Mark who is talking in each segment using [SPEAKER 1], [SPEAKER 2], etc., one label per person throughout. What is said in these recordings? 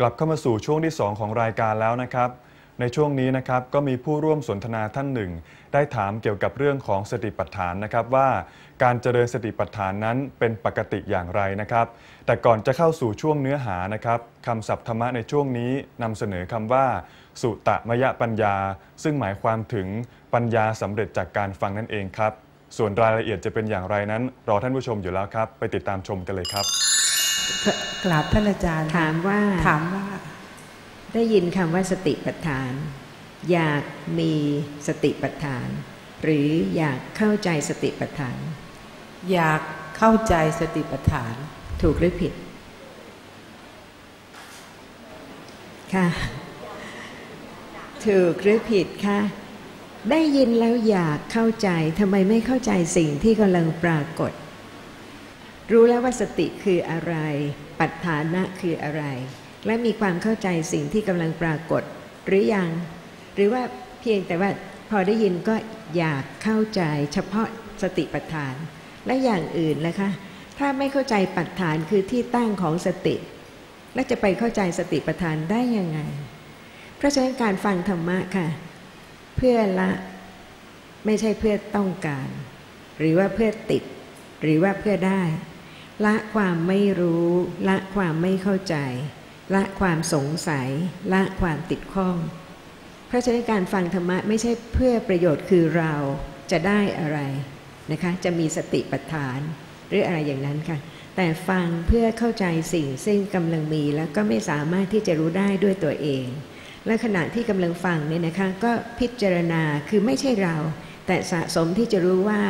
[SPEAKER 1] กลับเข้ามาสู่ช่วงที่ 2 ของรายการแล้วนะครับ ในช่วงนี้นะครับก็มีผู้ร่วมสนทนาท่านหนึ่ง ได้ถามเกี่ยวกับเรื่องของสติปัฏฐานนะครับว่าการเจริญสติปัฏฐานนั้นเป็นปกติอย่างไรนะครับ แต่ก่อนจะเข้าสู่ช่วงเนื้อหานะครับคำศัพท์ธรรมะในช่วงนี้นำเสนอคำว่า สุตะมยปัญญา ซึ่งหมายความถึงปัญญาสำเร็จจากการฟังนั่นเองครับ ส่วนรายละเอียดจะเป็นอย่างไรนั้น รอท่านผู้ชมอยู่แล้วครับ ไปติดตามชมกันเลยครับ
[SPEAKER 2] กราบท่านอาจารย์
[SPEAKER 3] ถามว่า
[SPEAKER 2] ถามว่า
[SPEAKER 3] ได้ยินคำว่าสติปัฏฐาน อยากมีสติปัฏฐาน หรืออยากเข้าใจสติปัฏฐาน
[SPEAKER 2] อยากเข้าใจสติปัฏฐาน
[SPEAKER 3] ถูกหรือผิด ค่ะ ถูกหรือผิดค่ะได้ยินแล้วอยากเข้าใจทำไมไม่เข้าใจสิ่งที่กำลังปรากฏ รู้แล้วว่าสติคืออะไร ปัฏฐานะคืออะไร และมีความเข้าใจสิ่งที่กำลังปรากฏ หรือยัง หรือว่าเพียงแต่ว่าพอได้ยินก็อยากเข้าใจเฉพาะสติปัฏฐาน และอย่างอื่นนะคะ ถ้าไม่เข้าใจปัฏฐานคือที่ตั้งของสติ แล้วจะไปเข้าใจสติปัฏฐานได้ยังไง เพราะฉะนั้นการฟังธรรมะค่ะ เพื่อละไม่ใช่เพื่อต้องการ หรือว่าเพื่อติด หรือว่าเพื่อได้ ละความไม่รู้ ละความไม่เข้าใจ ละความสงสัย ละความติดข้อง เพราะฉะนั้นการฟังธรรมะไม่ใช่เพื่อประโยชน์คือเราจะได้อะไรนะคะจะมีสติปัฏฐานหรืออะไรอย่างนั้นค่ะ แต่ฟังเพื่อเข้าใจสิ่งซึ่งกำลังมีแล้วก็ไม่สามารถที่จะรู้ได้ด้วยตัวเอง และขณะที่กำลังฟังเนี่ยนะคะก็พิจารณาคือไม่ใช่เรา แต่สะสมที่จะรู้ว่า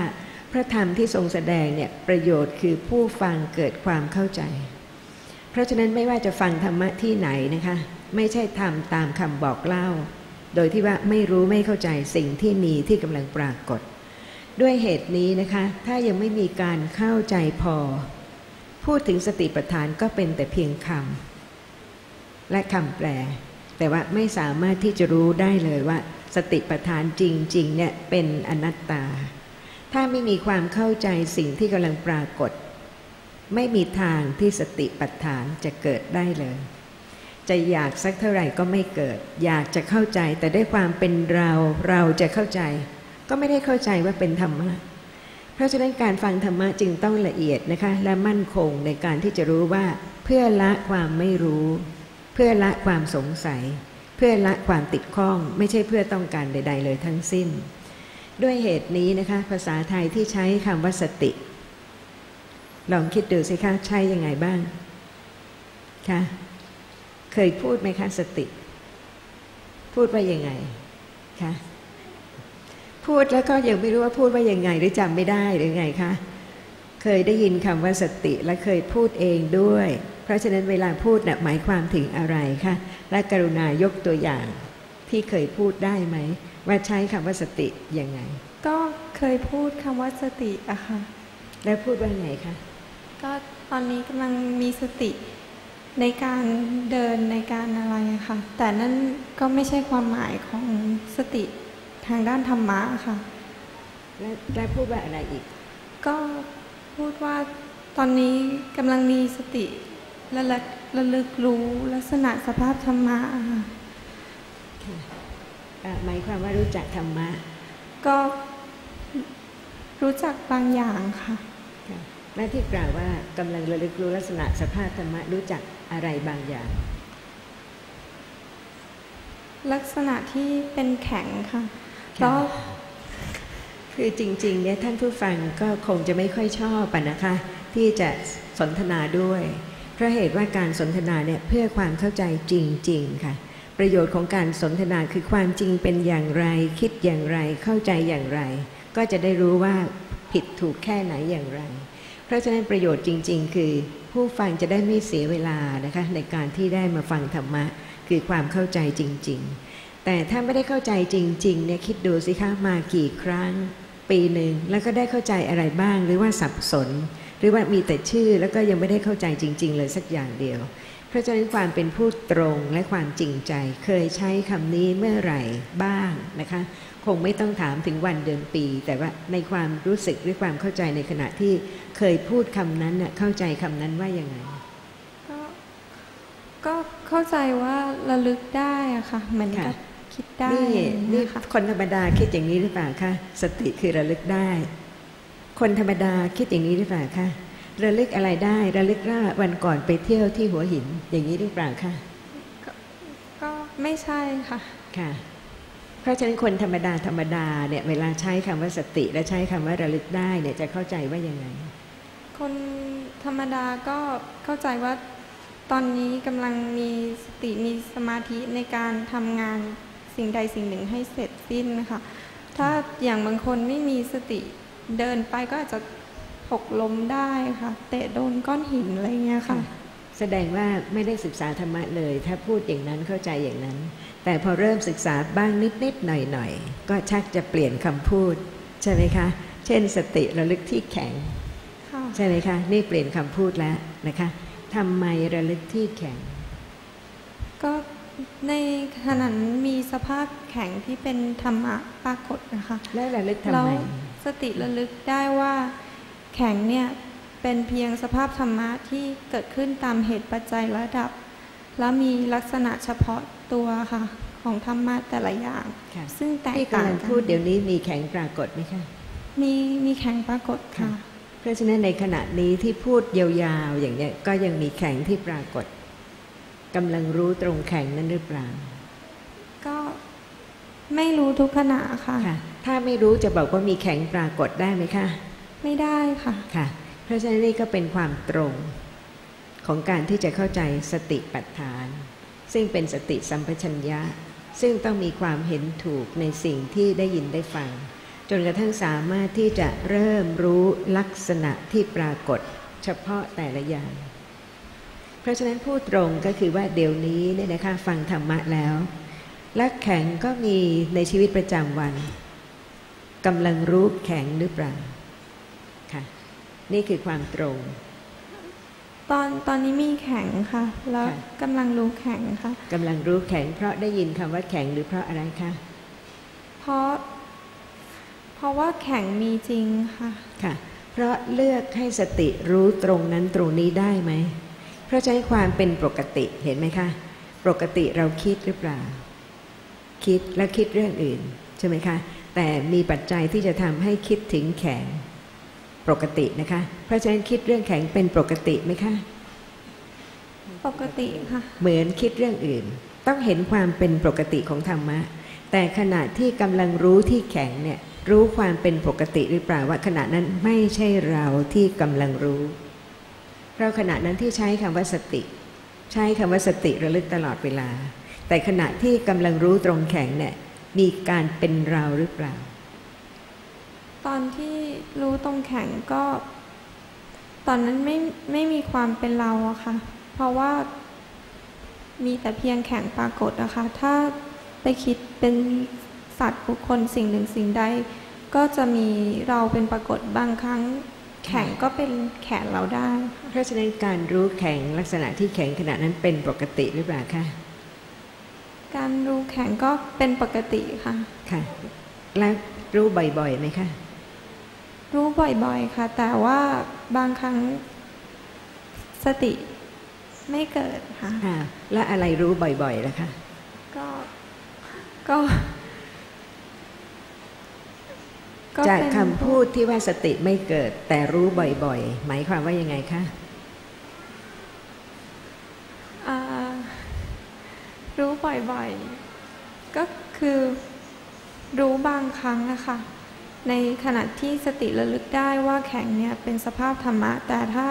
[SPEAKER 3] พระธรรมที่ทรงแสดงเนี่ยประโยชน์คือผู้ฟังเกิดความเข้าใจ เพราะฉะนั้นไม่ว่าจะฟังธรรมะที่ไหนนะคะ ไม่ใช่ทำตามคำบอกเล่า โดยที่ว่าไม่รู้ไม่เข้าใจสิ่งที่มีที่กำลังปรากฏ ด้วยเหตุนี้นะคะ ถ้ายังไม่มีการเข้าใจพอ พูดถึงสติปัฏฐานก็เป็นแต่เพียงคำและคำแปล แต่ว่าไม่สามารถที่จะรู้ได้เลยว่า สติปัฏฐานจริงๆเนี่ยเป็นอนัตตา ถ้าไม่มีความเข้าใจสิ่งที่กำลังปรากฏ ไม่มีทางที่สติปัฏฐานจะเกิดได้เลย จะอยากสักเท่าไหร่ก็ไม่เกิด อยากจะเข้าใจแต่ด้วยความเป็นเราเราจะเข้าใจ ก็ไม่ได้เข้าใจว่าเป็นธรรมะเพราะฉะนั้นการฟังธรรมะจึงต้องละเอียดนะคะและมั่นคงในการที่จะรู้ว่าเพื่อละความไม่รู้ เพื่อละความสงสัย เพื่อละความติดข้อง ไม่ใช่เพื่อต้องการใด ๆ เลยทั้งสิ้น ด้วยเหตุนี้นะคะ ภาษาไทยที่ใช้คำว่าสติ ลองคิดดูสิคะใช้ยังไงบ้างคะเคยพูดไหมคะสติ พูดว่ายังไงคะพูดแล้วก็ยังไม่รู้ว่าพูดว่ายังไงหรือจำไม่ได้หรือไงคะเคยได้ยินคำว่าสติและเคยพูดเองด้วย เพราะฉะนั้นเวลาพูดนะ่ะหมายความถึงอะไรคะและกรุณายกตัวอย่าง ที่เคยพูดได้ไหม ว่าใช้คำว่าสติยังไง
[SPEAKER 4] ก็เคยพูดคำว่าสติอะค่ะ
[SPEAKER 3] แล้วพูดว่าไงคะ
[SPEAKER 4] ก็ตอนนี้กำลังมีสติในการเดินในการอะไรอะค่ะ แต่นั่นก็ไม่ใช่ความหมายของสติทางด้านธรรมะค่ะ
[SPEAKER 3] และและพูดว่าอะไรอีก
[SPEAKER 4] ก็พูดว่าตอนนี้กำลังมีสติระลึกระลึกรู้ลักษณะสภาพธรรมะอะค่ะ
[SPEAKER 3] อะ หมายความว่ารู้จักธรรมะ
[SPEAKER 4] ก็รู้จักบางอย่างค่ะ
[SPEAKER 3] ค่ะและที่กล่าวว่ากำลังระลึกรู้ลักษณะสภาพธรรมะรู้จักอะไรบางอย่าง
[SPEAKER 4] ลักษณะที่เป็นแข็งค่ะ
[SPEAKER 3] ค่ะ
[SPEAKER 4] แล้ว
[SPEAKER 3] คือจริงๆเนี่ยท่านผู้ฟังก็คงจะไม่ค่อยชอบอะนะคะ ที่จะสนทนาด้วย เพราะเหตุว่าการสนทนาเนี่ยเพื่อความเข้าใจจริง ๆ ค่ะ ประโยชน์ของการสนทนาคือความจริงเป็นอย่างไร คิดอย่างไรเข้าใจอย่างไร ก็จะได้รู้ว่าผิดถูกแค่ไหนอย่างไร เพราะฉะนั้นประโยชน์จริง ๆ คือผู้ฟังจะได้ไม่เสียเวลานะคะในการที่ได้มาฟังธรรมะ คือความเข้าใจจริง ๆ แต่ถ้าไม่ได้เข้าใจจริงๆเนี่ยคิดดูสิคะมากี่ครั้ง ปีหนึ่งแล้วก็ได้เข้าใจอะไรบ้างหรือว่าสับสน หรือว่ามีแต่ชื่อแล้วก็ยังไม่ได้เข้าใจจริง ๆ เลยสักอย่างเดียว เพราะฉะนั้นความเป็นผู้ตรงและความจริงใจ เคยใช้คำนี้เมื่อไหร่บ้างนะคะ คงไม่ต้องถามถึงวันเดือนปี แต่ว่าในความรู้สึกหรือความเข้าใจในขณะที่เคยพูดคำนั้นน่ะเข้าใจคำนั้นว่ายังไง
[SPEAKER 4] ก็ก็เข้าใจว่าระลึกได้อะค่ะเหมือน
[SPEAKER 3] ค่ะ
[SPEAKER 4] กับคิดได้
[SPEAKER 3] นี่
[SPEAKER 4] อย่าง
[SPEAKER 3] นี่
[SPEAKER 4] เงี้ยค่ะ
[SPEAKER 3] คนธรรมดาคิดอย่างนี้หรือเปล่าคะสติคือระลึกได้ คนธรรมดาคิดอย่างนี้หรือเปล่าคะ ระลึกอะไรได้ระลึกว่าวันก่อนไปเที่ยวที่หัวหิน อย่างนี้หรือเปล่าคะ
[SPEAKER 4] ก็ไม่ใช่ค่ะ
[SPEAKER 3] ค่ะ เพราะฉะนั้นคนธรรมดาธรรมดาเนี่ยเวลาใช้คำว่าสติ และใช้คำว่าระลึกได้เนี่ยจะเข้าใจว่ายังไง
[SPEAKER 4] คนธรรมดาก็เข้าใจว่าตอนนี้กำลังมีสติมีสมาธิในการทำงานสิ่งใดสิ่งหนึ่งให้เสร็จสิ้นนะคะถ้าอย่างบางคนไม่มีสติเดินไปก็อาจจะ หกล้มได้ค่ะ เตะโดนก้อนหินอะไรเงี้ยค่ะ
[SPEAKER 3] แสดงว่าไม่ได้ศึกษาธรรมะเลย ถ้าพูดอย่างนั้นเข้าใจอย่างนั้น แต่พอเริ่มศึกษาบ้างนิดๆหน่อยๆ ก็ชักจะเปลี่ยนคำพูด ใช่ไหมคะ เช่นสติระลึกที่แข็ง
[SPEAKER 4] ค่ะ
[SPEAKER 3] ใช่ไหมคะ นี่เปลี่ยนคำพูดแล้วนะคะทำไมระลึกที่แข็ง
[SPEAKER 4] ก็ในขณะนั้นมีสภาพแข็งที่เป็นธรรมะปรากฏนะคะ
[SPEAKER 3] แล้วระลึกทำ
[SPEAKER 4] แล้ว
[SPEAKER 3] ไม
[SPEAKER 4] สติระลึกได้ว่า แข็งเนี่ยเป็นเพียงสภาพธรรมะที่เกิดขึ้นตามเหตุปัจจัยระดับ และมีลักษณะเฉพาะตัวค่ะ ของธรรมะแต่ละอย่าง
[SPEAKER 3] ค่ะ
[SPEAKER 4] ซึ่งแตก
[SPEAKER 3] ที่
[SPEAKER 4] ต่าง
[SPEAKER 3] กำลัง
[SPEAKER 4] กัน
[SPEAKER 3] พูดเดี๋ยวนี้มีแข็งปรากฏไหมคะ
[SPEAKER 4] มีมีแข็งปรากฏค่ะ
[SPEAKER 3] เพราะฉะนั้นในขณะนี้ที่พูดยาวๆอย่างเนี้ยก็ยังมีแข็งที่ปรากฏกำลังรู้ตรงแข็งนั้นหรือเปล่า
[SPEAKER 4] ก็ไม่รู้ทุกขณะค่ะ
[SPEAKER 3] ค่ะถ้าไม่รู้จะบอกว่ามีแข็งปรากฏได้ไหมคะ
[SPEAKER 4] ไม่ได้ค่ะ
[SPEAKER 3] ค่ะ เพราะฉะนั้นนี่ก็เป็นความตรงของการที่จะเข้าใจสติปัฏฐาน ซึ่งเป็นสติสัมปชัญญะ ซึ่งต้องมีความเห็นถูกในสิ่งที่ได้ยินได้ฟัง จนกระทั่งสามารถที่จะเริ่มรู้ลักษณะที่ปรากฏเฉพาะแต่ละอย่าง เพราะฉะนั้นพูดตรงก็คือว่าเดี๋ยวนี้เนี่ยนะคะฟังธรรมะแล้วและแข็งก็มีในชีวิตประจำวันกำลังรู้แข็งหรือเปล่า นี่คือความตรง
[SPEAKER 4] ตอนตอนนี้มีแข็งค่ะ แล้ว
[SPEAKER 3] ค่ะ
[SPEAKER 4] กำลังรู้แข็งค่ะ
[SPEAKER 3] กำลังรู้แข็ง เพราะได้ยินคำว่าแข็งหรือเพราะอะไรคะ
[SPEAKER 4] เพราะ เพราะว่าแข็งมีจริงค่ะ
[SPEAKER 3] ค่ะ เพราะเลือกให้สติรู้ตรงนั้นตรงนี้ได้ไหมเพราะใช้ความเป็นปกติเห็นไหมคะ ปกติเราคิดหรือเปล่า คิดแล้วคิดเรื่องอื่นใช่ไหมคะ แต่มีปัจจัยที่จะทำให้คิดถึงแข็ง ปกตินะคะ เพราะฉะนั้นคิดเรื่องแข็งเป็นปกติไหมคะ
[SPEAKER 4] ปกติค่ะ
[SPEAKER 3] เหมือนคิดเรื่องอื่น ต้องเห็นความเป็นปกติของธรรมะ แต่ขณะที่กำลังรู้ที่แข็งเนี่ยรู้ความเป็นปกติหรือเปล่าว่าขณะนั้นไม่ใช่เราที่กำลังรู้ เราขณะนั้นที่ใช้คำว่าสติ ใช้คำว่าสติระลึกตลอดเวลา แต่ขณะที่กำลังรู้ตรงแข็งเนี่ยมีการเป็นเราหรือเปล่า
[SPEAKER 4] ตอนที่รู้ตรงแข็งก็ ตอนนั้นไม่ไม่มีความเป็นเราอะค่ะ เพราะว่ามีแต่เพียงแข็งปรากฏอะค่ะถ้าไปคิดเป็นสัตว์บุคคลสิ่งหนึ่งสิ่งใด ก็จะมีเราเป็นปรากฏบางครั้งแข็งก็เป็นแขนเราได้
[SPEAKER 3] เพราะฉะนั้นการรู้แข็งลักษณะที่แข็งขณะนั้นเป็นปกติหรือเปล่าคะ
[SPEAKER 4] การรู้แข็งก็เป็นปกติค่ะ
[SPEAKER 3] ค่ะ และรู้บ่อยๆไหมคะ
[SPEAKER 4] รู้บ่อยๆค่ะ แต่ว่าบางครั้งสติไม่เกิดค่ะ
[SPEAKER 3] ค่ะและอะไรรู้บ่อยๆล่ะคะ
[SPEAKER 4] ก็ก็ก็
[SPEAKER 3] จาก
[SPEAKER 4] เป็น
[SPEAKER 3] คำพูดที่ว่าสติไม่เกิด แต่รู้บ่อยๆ หมายความว่ายังไงคะ
[SPEAKER 4] อ่ารู้บ่อยๆ ก็คือรู้บางครั้งนะคะ ในขณะที่สติระลึกได้ว่าแข็งเนี่ยเป็นสภาพธรรมะ แต่ถ้า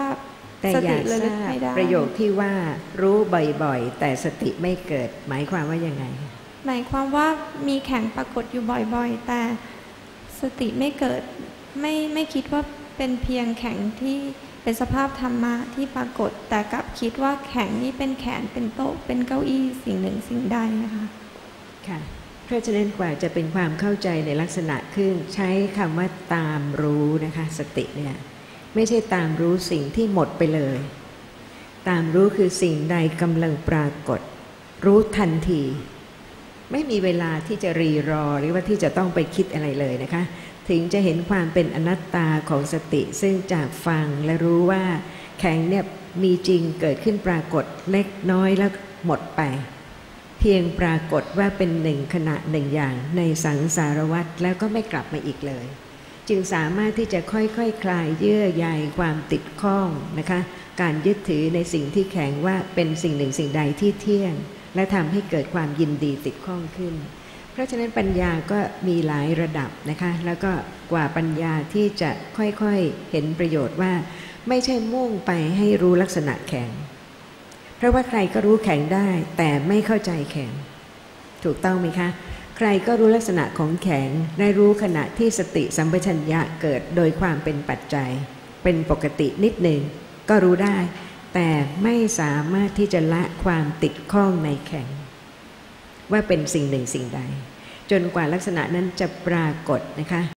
[SPEAKER 3] แต่
[SPEAKER 4] ส
[SPEAKER 3] อ
[SPEAKER 4] ติ
[SPEAKER 3] ยาก
[SPEAKER 4] ระ
[SPEAKER 3] ท
[SPEAKER 4] ลึก
[SPEAKER 3] ราบ
[SPEAKER 4] ไม่ได้
[SPEAKER 3] ประโยคที่ว่ารู้บ่อยๆ แต่สติไม่เกิด หมายความว่ายังไง
[SPEAKER 4] หมายความว่ามีแข็งปรากฏอยู่บ่อยๆ แต่สติไม่เกิดไม่ไม่คิดว่าเป็นเพียงแข็งที่เป็นสภาพธรรมะที่ปรากฏ แต่กลับคิดว่าแข็งนี่เป็นแขนเป็นโต๊ะเป็นเก้าอี้สิ่งหนึ่งสิ่งใดนะคะ
[SPEAKER 3] ค่ะ เพราะฉะนั้นกว่าจะเป็นความเข้าใจในลักษณะขึ้นใช้คำว่าตามรู้นะคะสติเนี่ยไม่ใช่ตามรู้สิ่งที่หมดไปเลย ตามรู้คือสิ่งใดกำลังปรากฏ รู้ทันที ไม่มีเวลาที่จะรีรอหรือว่าที่จะต้องไปคิดอะไรเลยนะคะ ถึงจะเห็นความเป็นอนัตตาของสติ ซึ่งจากฟังและรู้ว่าแข็งเนี่ยมีจริงเกิดขึ้นปรากฏเล็กน้อยแล้วหมดไป พียงปรากฏว่าเป็นหนึ่งขณะหนึ่งอย่างในสังสารวัฏแล้วก็ไม่กลับมาอีกเลย จึงสามารถที่จะค่อยๆคคลายเยื่อใยความติดข้องนะคะ การยึดถือในสิ่งที่แข็งว่าเป็นสิ่งหนึ่งสิ่งใดที่เที่ยง และทำให้เกิดความยินดีติดข้องขึ้น เพราะฉะนั้นปัญญาก็มีหลายระดับนะคะ แล้วก็กว่าปัญญาที่จะค่อยๆเห็นประโยชน์ว่า ไม่ใช่มุ่งไปให้รู้ลักษณะแข็ง เพราะว่าใครก็รู้แข็งได้ แต่ไม่เข้าใจแข็ง ถูกต้องไหมคะ ใครก็รู้ลักษณะของแข็งได้รู้ขณะที่สติสัมปชัญญะเกิดโดยความเป็นปัจจัย เป็นปกตินิดหนึ่งก็รู้ได้ แต่ไม่สามารถที่จะละความติดข้องในแข็ง ว่าเป็นสิ่งหนึ่งสิ่งใด จนกว่าลักษณะนั้นจะปรากฏนะคะ